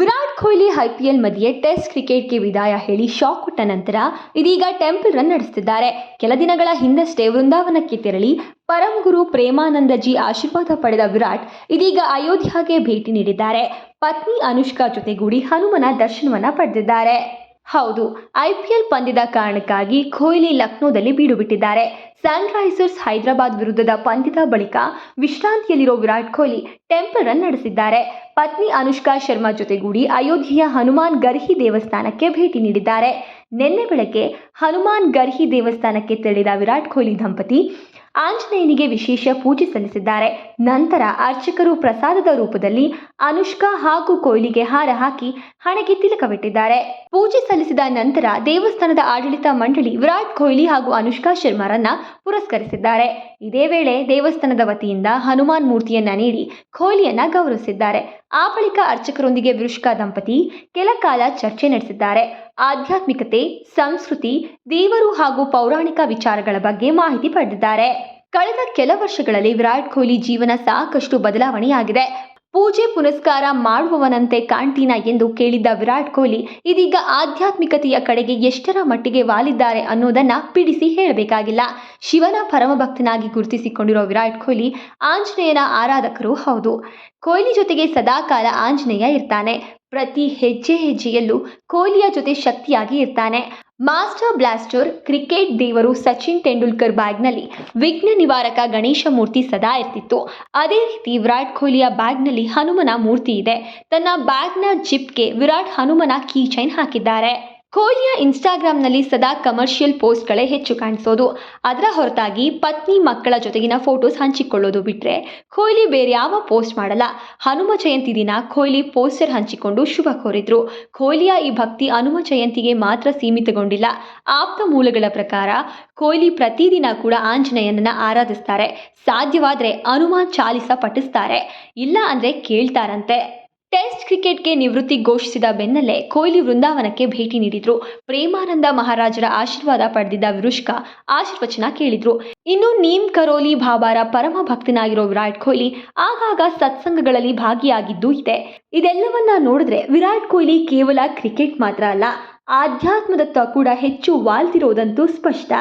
Virat Kohli IPL ಮಧ್ಯೆ test ಕ್ರಿಕೆಟ್ಗೆ ವಿದಾಯ ಹೇಳಿ ಶಾಕ್ ಕೊಟ್ಟ ನಂತರ ಇದೀಗ ಟೆಂಪಲ್ ರನ್ ನಡೆಸುತ್ತಿದ್ದಾರೆ. ಕೆಲ ದಿನಗಳ ಹಿಂದಷ್ಟೇ ವೃಂದಾವನಕ್ಕೆ ತೆರಳಿ ಪರಂ ಗುರು ಪ್ರೇಮಾನಂದಜಿ ಆಶೀರ್ವಾದ ಪಡೆದ ವಿರಾಟ್ ಇದೀಗ ಅಯೋಧ್ಯೆಗೆ ಭೇಟಿ ನೀಡಿದ್ದಾರೆ. ಪತ್ನಿ ಅನುಷ್ಕಾ ಜೊತೆಗೂಡಿ ಹನುಮನ ದರ್ಶನವನ್ನ ಪಡೆದಿದ್ದಾರೆ. ಹೌದು ಐಪಿಎಲ್ ಪಂದ್ಯದ ಕಾರಣಕ್ಕಾಗಿ ಕೊಹ್ಲಿ ಲಕ್ನೋದಲ್ಲಿ ಬೀಡುಬಿಟ್ಟಿದ್ದಾರೆ ಸನ್ರೈಸರ್ಸ್ ಹೈದರಾಬಾದ್ ವಿರುದ್ಧದ ಪಂದ್ಯದ ಬಳಿಕ ವಿಶ್ರಾಂತಿಯಲ್ಲಿರೋ ವಿರಾಟ್ ಕೊಹ್ಲಿ ಟೆಂಪಲ್ ರನ್ ನಡೆಸಿದ್ದಾರೆ. ಪತ್ನಿ ಅನುಷ್ಕಾ ಶರ್ಮಾ ಜೊತೆಗೂಡಿ ಅಯೋಧ್ಯೆಯ ಹನುಮಾನ್ ಗರ್ಹಿ ದೇವಸ್ಥಾನಕ್ಕೆ ಭೇಟಿ ನೀಡಿದ್ದಾರೆ. ನಿನ್ನೆ ಬೆಳಗ್ಗೆ ಹನುಮಾನ್ ಗರ್ಹಿ ದೇವಸ್ಥಾನಕ್ಕೆ ತೆರಳಿದ ವಿರಾಟ್ ಕೊಹ್ಲಿ ದಂಪತಿ ಆಂಜನೇಯನಿಗೆ ವಿಶೇಷ ಪೂಜೆ ಸಲ್ಲಿಸಿದ್ದಾರೆ. ನಂತರ ಅರ್ಚಕರು ಪ್ರಸಾದದ ರೂಪದಲ್ಲಿ ಅನುಷ್ಕಾ ಹಾಗೂ ಕೊಹ್ಲಿಗೆ ಹಾರ ಹಾಕಿ ಹಣೆಗೆ ತಿಲಕವಿಟ್ಟಿದ್ದಾರೆ. ಪೂಜೆ ಸಲ್ಲಿಸಿದ ನಂತರ ದೇವಸ್ಥಾನದ ಆಡಳಿತ ಮಂಡಳಿ ವಿರಾಟ್ ಕೊಹ್ಲಿ ಹಾಗೂ ಅನುಷ್ಕಾ ಶರ್ಮಾರನ್ನ ಪುರಸ್ಕರಿಸಿದ್ದಾರೆ. ಇದೇ ವೇಳೆ ದೇವಸ್ಥಾನದ ವತಿಯಿಂದ ಹನುಮಾನ್ ಮೂರ್ತಿಯನ್ನ ನೀಡಿ ಕೊಹ್ಲಿಯನ್ನ ಗೌರವಿಸಿದ್ದಾರೆ. ಆ ಬಳಿಕ ಅರ್ಚಕರೊಂದಿಗೆ ವಿರುಷ್ಕಾ ದಂಪತಿ ಕೆಲ ಕಾಲ ಚರ್ಚೆ ನಡೆಸಿದ್ದಾರೆ. ಆಧ್ಯಾತ್ಮಿಕತೆ, ಸಂಸ್ಕೃತಿ, ದೇವರು ಹಾಗೂ ಪೌರಾಣಿಕ ವಿಚಾರಗಳ ಬಗ್ಗೆ ಮಾಹಿತಿ ಪಡೆದಿದ್ದಾರೆ. ಕಳೆದ ಕೆಲ ವರ್ಷಗಳಲ್ಲಿ ವಿರಾಟ್ ಕೊಹ್ಲಿ ಜೀವನ ಸಾಕಷ್ಟು ಬದಲಾವಣೆಯಾಗಿದೆ. ಪೂಜೆ ಪುನಸ್ಕಾರ ಮಾಡುವವನಂತೆ ಕಾಣ್ತೀನ ಎಂದು ಕೇಳಿದ್ದ ವಿರಾಟ್ ಕೊಹ್ಲಿ, ಇದೀಗ ಆಧ್ಯಾತ್ಮಿಕತೆಯ ಕಡೆಗೆ ಎಷ್ಟರ ಮಟ್ಟಿಗೆ ವಾಲಿದ್ದಾರೆ ಅನ್ನೋದನ್ನ ಪಿಡಿಸಿ ಹೇಳಬೇಕಾಗಿಲ್ಲ. ಶಿವನ ಪರಮಭಕ್ತನಾಗಿ ಗುರುತಿಸಿಕೊಂಡಿರೋ ವಿರಾಟ್ ಕೊಹ್ಲಿ, ಆಂಜನೇಯನ ಆರಾಧಕರು ಹೌದು. ಕೊಹ್ಲಿ ಜೊತೆಗೆ ಸದಾಕಾಲ ಆಂಜನೇಯ ಇರ್ತಾನೆ. ಪ್ರತಿ ಹೆಜ್ಜೆ ಹೆಜ್ಜೆಯಲ್ಲೂ ಕೊಹ್ಲಿಯ ಜೊತೆ ಶಕ್ತಿಯಾಗಿ ಇರ್ತಾನೆ. ಮಾಸ್ಟರ್ ಬ್ಲಾಸ್ಟರ್ ಕ್ರಿಕೆಟ್ ದೇವರು ಸಚಿನ್ ತೆಂಡೂಲ್ಕರ್ ಬ್ಯಾಗ್ನಲ್ಲಿ ವಿಘ್ನ ನಿವಾರಕ ಗಣೇಶ ಮೂರ್ತಿ ಸದಾ ಇರ್ತಿತ್ತು. ಅದೇ ರೀತಿ ವಿರಾಟ್ ಕೊಹ್ಲಿಯ ಬ್ಯಾಗ್ನಲ್ಲಿ ಹನುಮನ ಮೂರ್ತಿ ಇದೆ. ತನ್ನ ಬ್ಯಾಗ್ನ ಜಿಪ್ಗೆ ವಿರಾಟ್ ಹನುಮನ ಕೀ ಚೈನ್ ಹಾಕಿದ್ದಾರೆ. ಕೊಹ್ಲಿಯ ಇನ್ಸ್ಟಾಗ್ರಾಮ್ನಲ್ಲಿ ಸದಾ ಕಮರ್ಷಿಯಲ್ ಪೋಸ್ಟ್ಗಳೇ ಹೆಚ್ಚು ಕಾಣಿಸೋದು. ಅದರ ಹೊರತಾಗಿ ಪತ್ನಿ ಮಕ್ಕಳ ಜೊತೆಗಿನ ಫೋಟೋಸ್ ಹಂಚಿಕೊಳ್ಳೋದು ಬಿಟ್ಟರೆ ಕೊಹ್ಲಿ ಬೇರೆ ಯಾವ ಪೋಸ್ಟ್ ಮಾಡಲ್ಲ. ಹನುಮ ಜಯಂತಿ ದಿನ ಕೊಹ್ಲಿ ಪೋಸ್ಟರ್ ಹಂಚಿಕೊಂಡು ಶುಭ ಕೋರಿದ್ರು. ಕೊಹ್ಲಿಯ ಈ ಭಕ್ತಿ ಹನುಮ ಜಯಂತಿಗೆ ಮಾತ್ರ ಸೀಮಿತಗೊಂಡಿಲ್ಲ. ಆಪ್ತ ಮೂಲಗಳ ಪ್ರಕಾರ ಕೊಹ್ಲಿ ಪ್ರತಿದಿನ ಕೂಡ ಆಂಜನೇಯನನ್ನ ಆರಾಧಿಸ್ತಾರೆ. ಸಾಧ್ಯವಾದರೆ ಹನುಮ ಚಾಲಿಸ ಪಠಿಸ್ತಾರೆ. ಇಲ್ಲ ಅಂದರೆ ಕೇಳ್ತಾರಂತೆ. ಟೆಸ್ಟ್ ಕ್ರಿಕೆಟ್ಗೆ ನಿವೃತ್ತಿ ಘೋಷಿಸಿದ ಬೆನ್ನಲ್ಲೇ ಕೊಹ್ಲಿ ವೃಂದಾವನಕ್ಕೆ ಭೇಟಿ ನೀಡಿದ್ರು. ಪ್ರೇಮಾನಂದ ಮಹಾರಾಜರ ಆಶೀರ್ವಾದ ಪಡೆದಿದ್ದ ವಿರುಷ್ಕಾ ಆಶೀರ್ವಚನ ಕೇಳಿದ್ರು. ಇನ್ನು ನೀಮ್ ಕರೋಲಿ ಭಾಬಾರ ಪರಮ ಭಕ್ತನಾಗಿರೋ ವಿರಾಟ್ ಕೊಹ್ಲಿ ಆಗಾಗ ಸತ್ಸಂಗಗಳಲ್ಲಿ ಭಾಗಿಯಾಗಿದ್ದು ಇದೆ. ಇದೆಲ್ಲವನ್ನ ನೋಡಿದ್ರೆ ವಿರಾಟ್ ಕೊಹ್ಲಿ ಕೇವಲ ಕ್ರಿಕೆಟ್ ಮಾತ್ರ ಅಲ್ಲ, ಆಧ್ಯಾತ್ಮದತ್ತ ಕೂಡ ಹೆಚ್ಚು ವಾಲ್ತಿರೋದಂತೂ ಸ್ಪಷ್ಟ.